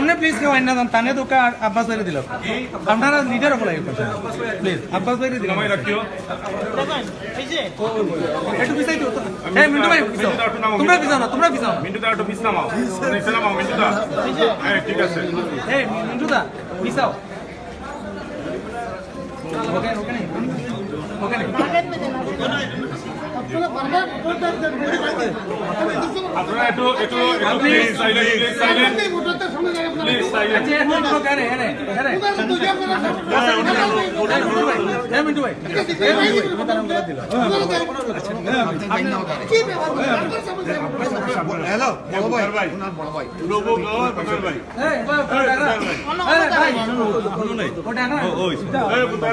সামনে প্লিজ কেউ আইনা দেন তানে তো আব্বাস ভাই দিল। আপনারা লিডার বলাই প্লিজ আব্বাস ভাই দিল। সময় একটু পিছাই দিও তো মিন্টু ভাই পিছাও তোমরা পিছাও না তোমরা পিছাও। না। মিন্টুদা একটু পিস নামাও। নিচে নামাও মিন্টুদা হ্যাঁ ঠিক আছে। মিন্টু দা পিছাও। ওকে ওকে ওকে আপনারা একটু একটু একটু সাইলেন্ট সাইলেন্ট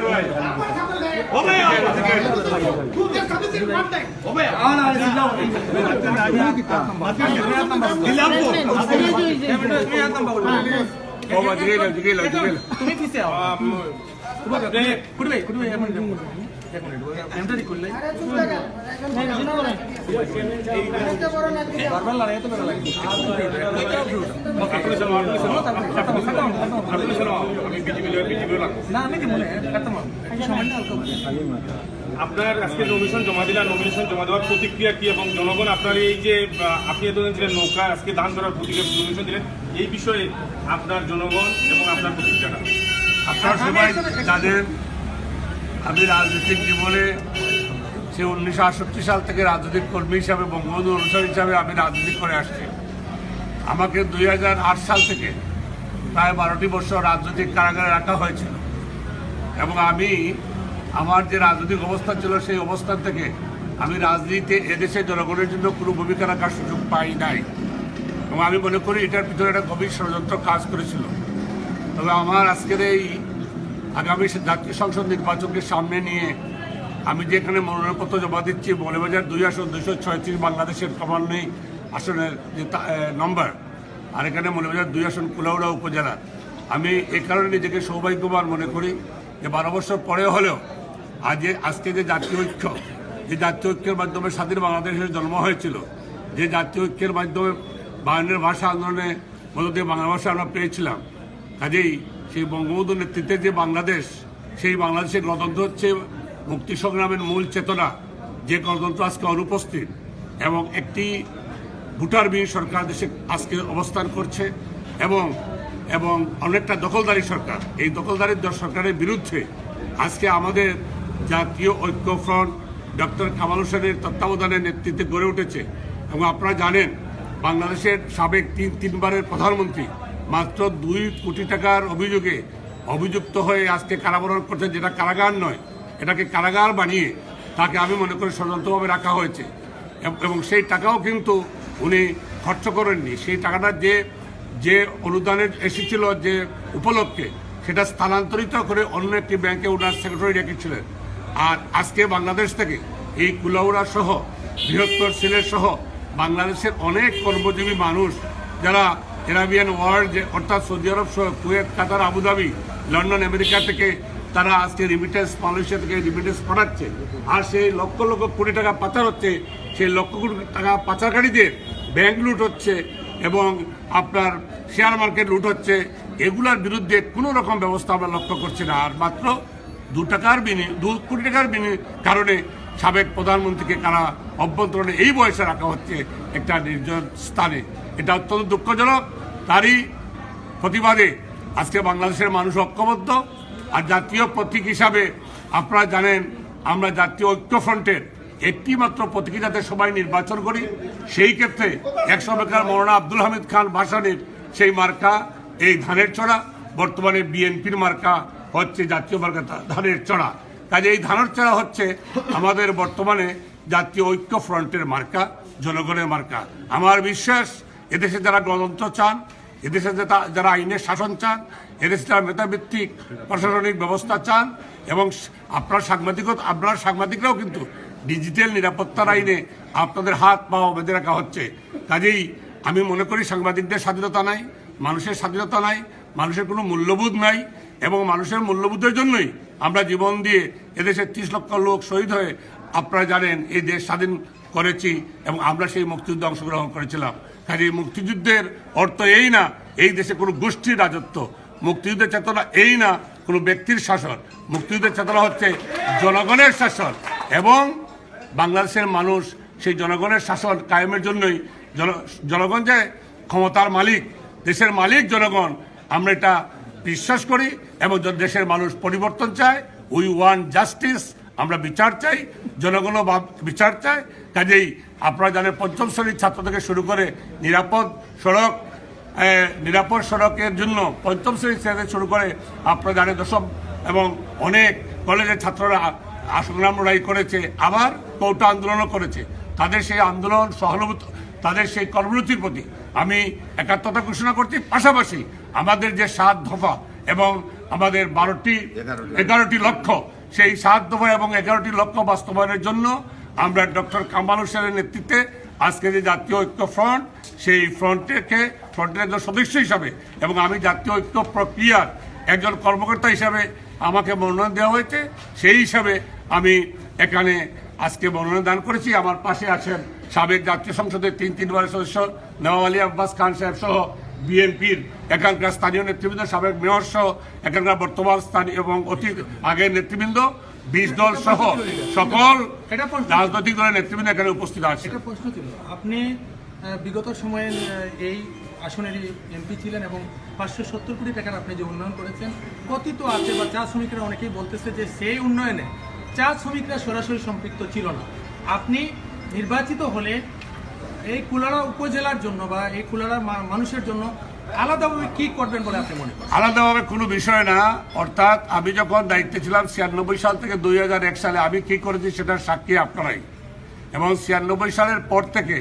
ভাই এই মিন্টু ভাই তারা বলে দিল হ্যালো বড় আপনার আজকে নমিনেশন জমা দিলেন নমিনেশন জমা দেওয়ার প্রতিক্রিয়া কি এবং জনগণ আপনার এই যে আপনি এতদিন ছিলেন নৌকা আজকে দান করার প্রতিক্রিয়া নমিনেশন দিলেন? এই বিষয়ে আপনার জনগণ এবং আপনার প্রতিক্রিয়াটা। আপনারা সবাই জানেন আমি রাজনৈতিক জীবনে সে উনিশশো আটষট্টি সাল থেকে রাজনৈতিক কর্মী হিসাবে বঙ্গবন্ধু অনুসারী হিসাবে আমি রাজনীতি করে আসছি। আমাকে দুই হাজার আট সাল থেকে প্রায় বারোটি বছর রাজনৈতিক কারাগারে রাখা হয়েছিল। এবং আমি আমার যে রাজনৈতিক অবস্থা ছিল সেই অবস্থান থেকে আমি রাজনীতিতে এদেশের জনগণের জন্য কোনো ভূমিকা রাখার সুযোগ পাই নাই। এবং আমি মনে করি এটার ভিতরে একটা গভীর ষড়যন্ত্র কাজ করেছিল। তবে আমার আজকের এই আগামী জাতীয় সংসদ নির্বাচনকে সামনে নিয়ে আমি যেখানে মনোনয়নপত্র জমা দিচ্ছি মৌলবাজার দুই আসন, দুইশো ছয়ত্রিশ বাংলাদেশের ক্রমান্বয়ে আসনের যে নম্বর আর এখানে মৌলবাজার দুই আসন কুলাউড়া উপজেলা আমি এ কারণে নিজেকে সৌভাগ্যবান মনে করি যে বারো বছর পরে হলেও আজ আজকে যে জাতীয় ঐক্য, যে জাতীয় ঐক্যের মাধ্যমে স্বাধীন বাংলাদেশের জন্ম হয়েছিল, যে জাতীয় ঐক্যের মাধ্যমে বায়ান্নের ভাষা আন্দোলনে মধ্য দিয়ে বাংলা ভাষা আমরা পেয়েছিলাম, কাজেই সেই বঙ্গবন্ধুর নেতৃত্বে যে বাংলাদেশ, সেই বাংলাদেশের গণতন্ত্র হচ্ছে মুক্তি সংগ্রামের মূল চেতনা, যে গণতন্ত্র আজকে অনুপস্থিত এবং একটি ভোটারবিহীন সরকার দেশে আজকে অবস্থান করছে এবং এবং অনেকটা দখলদারি সরকার। এই দখলদারি সরকারের বিরুদ্ধে আজকে আমাদের জাতীয় ঐক্য ফ্রন্ট ডক্টর কামাল হোসেনের তত্ত্বাবধানের নেতৃত্বে গড়ে উঠেছে এবং আপনারা জানেন, বাংলাদেশের সাবেক তিন, তিনবারের প্রধানমন্ত্রী মাত্র দুই কোটি টাকার অভিযোগে অভিযুক্ত হয়ে আজকে কারাবরণ করছে যেটা কারাগার নয়, এটাকে কারাগার বানিয়ে তাকে আমি মনে করি ষড়যন্ত্রভাবে রাখা হয়েছে। এবং সেই টাকাও কিন্তু উনি খরচ করেননি। সেই টাকাটা যে যে অনুদানের এসেছিল যে উপলক্ষে, সেটা স্থানান্তরিত করে অন্য একটি ব্যাংকে ওনার সেক্রেটারি রেখেছিলেন। আর আজকে বাংলাদেশ থেকে এই কুলাউড়া সহ, বৃহত্তর সিলেট সহ বাংলাদেশের অনেক কর্মজীবী মানুষ, যারা এরাবিয়ান ওয়ার্ল্ড অর্থাৎ সৌদি আরব সহ Kuwait, Qatar, Abu Dhabi, London, America থেকে তারা আজকে রিমিটেন্স মালয়েশিয়া থেকে রিমিটেন্স পাঠাচ্ছে। আর সেই লক্ষ লক্ষ কোটি টাকা পাচার হচ্ছে, সেই লক্ষ কোটি টাকা পাচারকারীদের ব্যাংক লুট হচ্ছে এবং আপনার শেয়ার মার্কেট লুট হচ্ছে, এগুলার বিরুদ্ধে কোনো রকম ব্যবস্থা আমরা লক্ষ্য করছি না। আর মাত্র দু টাকার বিনিয়োগ দু কোটি টাকার বিনিয়োগ কারণে সাবেক প্রধানমন্ত্রীকে কারা অভ্যন্তরণে এই বয়সে রাখা হচ্ছে একটা নির্জন স্থানে। এটা অত্যন্ত দুঃখজনক। তারই প্রতিবাদে আজকে বাংলাদেশের মানুষ ঐক্যবদ্ধ। আর জাতীয় প্রতীক হিসাবে আপনারা জানেন, আমরা জাতীয় ঐক্যফ্রন্টের একটি মাত্র প্রতীকী যাতে সবাই নির্বাচন করি, সেই ক্ষেত্রে একশো বেকার মৌলানা আব্দুল হামিদ খান ভাসানের সেই মার্কা, এই ধানের চড়া, বর্তমানে বিএনপির মার্কা হচ্ছে জাতীয় মার্কা ধানের চড়া। কাজে এই ধানের চড়া হচ্ছে আমাদের বর্তমানে জাতীয় ঐক্য ফ্রন্টের মার্কা, জনগণের মার্কা। আমার বিশ্বাস, এদেশে যারা গণতন্ত্র চান, এদেশে যারা- যারা আইনের শাসন চান, এদেশে যারা মেধাভিত্তিক প্রশাসনিক ব্যবস্থা চান, এবং আপনার সাংবাদিকতা আপনার সাংবাদিকরাও কিন্তু ডিজিটাল নিরাপত্তার আইনে আপনাদের হাত পা বেঁধে রাখা হচ্ছে। কাজেই আমি মনে করি সাংবাদিকদের স্বাধীনতা নাই, মানুষের স্বাধীনতা নাই, মানুষের কোনো মূল্যবোধ নাই এবং মানুষের মূল্যবোধের জন্যই আমরা জীবন দিয়ে এদেশের ত্রিশ লক্ষ লোক শহীদ হয়ে আপনারা জানেন এই দেশ স্বাধীন করেছি এবং আমরা সেই মুক্তিযুদ্ধে অংশগ্রহণ করেছিলাম। কাজে মুক্তিযুদ্ধের অর্থ এই না, এই দেশে কোনো গোষ্ঠীর রাজত্ব, মুক্তিযুদ্ধের চেতনা এই না, কোনো ব্যক্তির শাসন। মুক্তিযুদ্ধের চেতনা হচ্ছে জনগণের শাসন এবং বাংলাদেশের মানুষ সেই জনগণের শাসন কায়েমের জন্যই জন, জনগণ যে ক্ষমতার মালিক, দেশের মালিক জনগণ, আমরা এটা বিশ্বাস করি এবং দেশের মানুষ পরিবর্তন চায়। উই ওয়ান জাস্টিস আমরা বিচার চাই, জনগণও বিচার চায়। কাজেই আপনারা জানেন, পঞ্চম শ্রেণির ছাত্র থেকে শুরু করে নিরাপদ সড়ক নিরাপদ সড়কের জন্য পঞ্চম শ্রেণির থেকে শুরু করে আপনারা জানেন দশম এবং অনেক কলেজের ছাত্ররা আ- সংগ্রাম লড়াই করেছে আবার কৌটা আন্দোলনও করেছে। তাদের সেই আন্দোলন সহানুভূত তাদের সেই কর্মসূচির প্রতি আমি একাত্মতা ঘোষণা করছি। পাশাপাশি আমাদের যে সাত দফা এবং আমাদের বারোটি এগারোটি লক্ষ্য সেই সাত দফা এবং এগারোটি লক্ষ্য বাস্তবায়নের জন্য আমরা ডক্টর কামাল হোসেনের নেতৃত্বে আজকে যে জাতীয় ঐক্য ফ্রন্ট সেই ফ্রন্টকে ফ্রন্টের একজন সদস্য হিসাবে এবং আমি জাতীয় ঐক্য প্রক্রিয়ার একজন কর্মকর্তা হিসাবে আমাকে মনোনয়ন দেওয়া হয়েছে। সেই হিসাবে আমি এখানে আজকে মনোনয়ন দান করেছি। আমার পাশে আছেন সাবেক জাতীয় সংসদের তিন তিনবারের সদস্য নওয়াব আলী আব্বাস খান সাহেব সহ বিএনপির এখানকার স্থানীয় নেতৃবৃন্দ সাবেক মেয়র সহ এখানকার বর্তমান স্থানীয় এবং অতীত আগের নেতৃবৃন্দ বিশ দল সহ সকল রাজনৈতিক দলের নেতৃবৃন্দ এখানে উপস্থিত আছে একটা প্রশ্ন ছিল আপনি বিগত সময়ে এই আসনেরই এমপি ছিলেন এবং পাঁচশো সত্তর কোটি টাকার আপনি যে উন্নয়ন করেছেন কথিত আছে বা চা শ্রমিকরা অনেকেই বলতেছে যে সেই উন্নয়নে চা শ্রমিকরা সরাসরি সম্পৃক্ত ছিল না। আপনি নির্বাচিত হলে এই কুলারা উপজেলার জন্য বা এই কুলারা মানুষের জন্য আলাদাভাবে কি করবেন বলে আপনি মনে করেন? আলাদাভাবে কোনো বিষয় না। অর্থাৎ আমি যখন দায়িত্বে ছিলাম ছিয়ানব্বই সাল থেকে দুই হাজার এক সালে, আমি কি করেছি সেটার সাক্ষী আপনারাই। এবং ছিয়ানব্বই সালের পর থেকে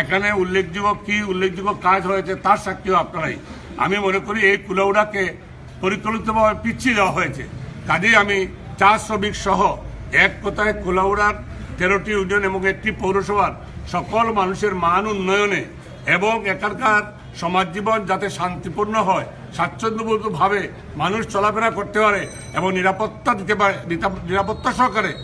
এখানে উল্লেখযোগ্য কি, উল্লেখযোগ্য কাজ হয়েছে তার সাক্ষীও আপনারাই। আমি মনে করি এই কুলাউড়াকে পরিকল্পিতভাবে পিছিয়ে দেওয়া হয়েছে। কাজেই আমি চা শ্রমিক সহ এক কথায় কুলাউড়ার তেরোটি ইউনিয়ন এবং একটি পৌরসভার সকল মানুষের মান উন্নয়নে এবং এখানকার সমাজ জীবন যাতে শান্তিপূর্ণ হয় স্বাচ্ছন্দ্যভাবে মানুষ চলাফেরা করতে পারে এবং নিরাপত্তা দিতে পারে নিরাপ- নিরাপত্তা সহকারে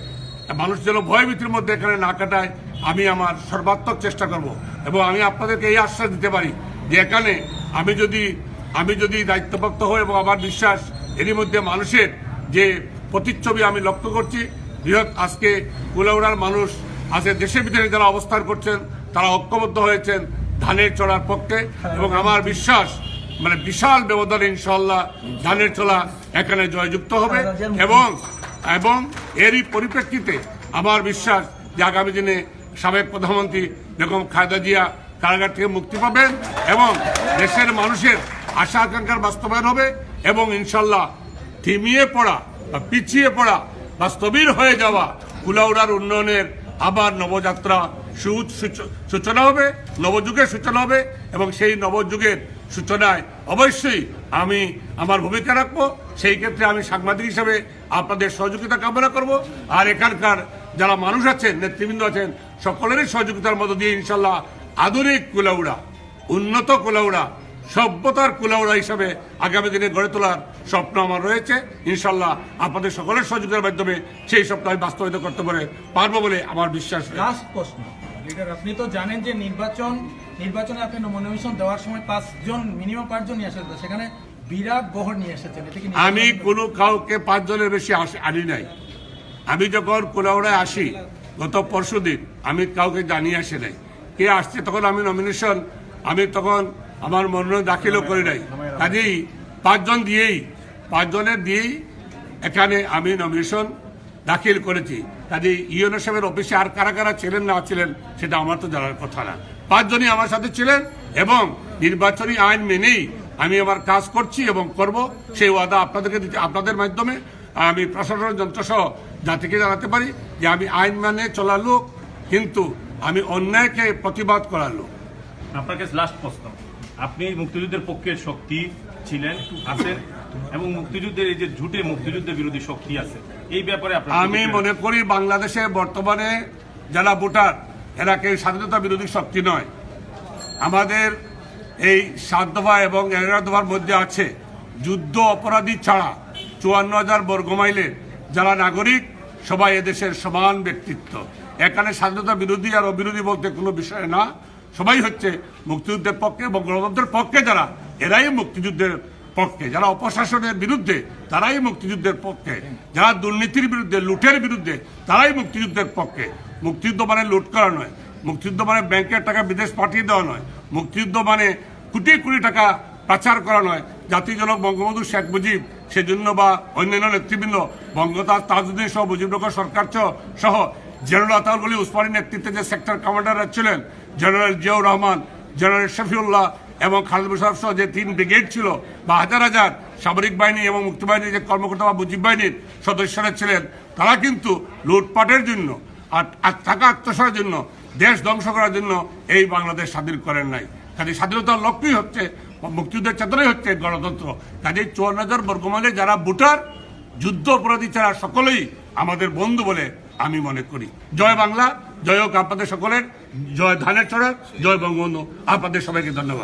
মানুষ যেন ভয়ভীতির মধ্যে এখানে না কাটায়, আমি আমার সর্বাত্মক চেষ্টা করব এবং আমি আপনাদেরকে এই আশ্বাস দিতে পারি যে এখানে আমি যদি আমি যদি দায়িত্বপ্রাপ্ত হই এবং আমার বিশ্বাস এরই মধ্যে মানুষের যে প্রতিচ্ছবি আমি লক্ষ্য করছি বৃহৎ আজকে কুলাউড়ার মানুষ আজকে দেশের ভিতরে যারা অবস্থান করছেন, তারা ঐক্যবদ্ধ হয়েছেন ধানের চড়ার পক্ষে এবং আমার বিশ্বাস মানে বিশাল ব্যবধানে ইনশাল্লাহ ধানের চলা এখানে জয়যুক্ত হবে এবং এবং এরই পরিপ্রেক্ষিতে আমার বিশ্বাস যে আগামী দিনে সাবেক প্রধানমন্ত্রী বেগম খায়দা জিয়া কারাগার থেকে মুক্তি পাবেন এবং দেশের মানুষের আশা আকাঙ্ক্ষার বাস্তবায়ন হবে এবং ইনশাল্লাহ থিমিয়ে পড়া বা পিছিয়ে পড়া বা স্থবির হয়ে যাওয়া কুলাউড়ার উন্নয়নের আবার নবযাত্রা সূচনা হবে, নবযুগের সূচনা হবে এবং সেই নবযুগের সূচনায় অবশ্যই আমি আমার ভূমিকা রাখব। সেই ক্ষেত্রে আমি সাংবাদিক হিসেবে আপনাদের সহযোগিতা কামনা করব। আর এখানকার যারা মানুষ আছেন, নেতৃবৃন্দ আছেন, সকলেরই সহযোগিতার মধ্য দিয়ে ইনশাল্লাহ আধুনিক কুলাউড়া, উন্নত কুলাউড়া সভ্যতার কুলাউড়া হিসাবে আগামী দিনে গড়ে তোলার স্বপ্ন আমার রয়েছে। ইনশাল্লাহ আপনাদের সকলের সহযোগিতার মাধ্যমে সেই স্বপ্ন আমি বাস্তবায়িত করতে পারে পারব বলে আমার বিশ্বাস। লাস্ট প্রশ্ন লিডার আপনি তো জানেন যে নির্বাচন নির্বাচনে আপনি নমিনেশন দেওয়ার সময় পাঁচজন মিনিমাম পাঁচজন নিয়ে এসেছেন সেখানে বিরাট বহর নিয়ে এসেছেন আমি কোনো কাউকে পাঁচজনের বেশি আনি নাই। আমি যখন কুলাউড়ায় আসি গত পরশু দিন আমি কাউকে জানিয়ে আসি নাই। কে আসছে তখন আমি নমিনেশন আমি তখন আমার মনোনয়ন দাখিলও করি নাই। কাজেই পাঁচজন দিয়েই, পাঁচজনের দিয়েই এখানে আমি নমিনেশন দাখিল করেছি। কাজেই ইউএনও সাহেবের অফিসে আর কারা কারা ছিলেন, না ছিলেন, সেটা আমার তো জানার কথা না। পাঁচজনই আমার সাথে ছিলেন এবং নির্বাচনী আইন মেনেই আমি আমার কাজ করছি এবং করব। সেই ওয়াদা আপনাদেরকে দিতে আপনাদের মাধ্যমে আমি প্রশাসন যন্ত্র সহ জাতিকে জানাতে পারি যে আমি আইন মানে চলার লোক, কিন্তু আমি অন্যায়কে প্রতিবাদ করার লোক। আপনার কাছে লাস্ট প্রশ্ন। আপনি মুক্তিযুদ্ধের পক্ষের শক্তি ছিলেন আছেন এবং মুক্তিযুদ্ধের এই যে ঝুটে মুক্তিযুদ্ধের বিরোধী শক্তি আছে এই ব্যাপারে আমি মনে করি বাংলাদেশে বর্তমানে যারা ভোটার এরা কেউ স্বাধীনতা বিরোধী শক্তি নয়। আমাদের এই সাত দফা এবং এগারো দফার মধ্যে আছে যুদ্ধ অপরাধী ছাড়া চুয়ান্ন হাজার বর্গমাইলের যারা নাগরিক সবাই এদেশের সমান ব্যক্তিত্ব। এখানে স্বাধীনতা বিরোধী আর অবিরোধী বলতে কোনো বিষয় না। সবাই হচ্ছে মুক্তিযুদ্ধের পক্ষে এবং গণতন্ত্রের পক্ষে যারা, এরাই মুক্তিযুদ্ধের পক্ষে। যারা অপশাসনের বিরুদ্ধে, তারাই মুক্তিযুদ্ধের পক্ষে। যারা দুর্নীতির বিরুদ্ধে, লুটের বিরুদ্ধে, তারাই মুক্তিযুদ্ধের পক্ষে। মুক্তিযুদ্ধ মানে লুট করা নয়। মুক্তিযুদ্ধ মানে ব্যাংকের টাকা বিদেশ পাঠিয়ে দেওয়া নয়। মুক্তিযুদ্ধ মানে কোটি কোটি টাকা পাচার করা নয়। জাতির জনক বঙ্গবন্ধু শেখ মুজিব, সেজন্য বা অন্যান্য নেতৃবৃন্দ বঙ্গতা তাজউদ্দিন সহ মুজিবনগর সরকার সহ জেনারেল আতাউল উসমানীর নেতৃত্বে যে সেক্টর কমান্ডাররা ছিলেন, জেনারেল জিয়াউর রহমান, জেনারেল শফিউল্লাহ এবং খালিদ মুশারফ সহ যে তিন ব্রিগেড ছিল, বা হাজার হাজার সামরিক বাহিনী এবং মুক্তি বাহিনীর যে কর্মকর্তা বা মুজিব বাহিনীর সদস্যরা ছিলেন, তারা কিন্তু লুটপাটের জন্য আর টাকা আত্মসারের জন্য, দেশ ধ্বংস করার জন্য এই বাংলাদেশ স্বাধীন করেন নাই। কাজে স্বাধীনতার লক্ষ্যই হচ্ছে মুক্তিযুদ্ধের চেতনাই হচ্ছে গণতন্ত্র। কাজে চুয়ান্ন হাজার বর্গমাইলে যারা ভোটার, যুদ্ধ অপরাধী ছাড়া সকলেই আমাদের বন্ধু বলে আমি মনে করি। জয় বাংলা, জয় হোক আপনাদের সকলের, জয় ধানের ছড়া জয় বঙ্গবন্ধু। আপনাদের সবাইকে ধন্যবাদ।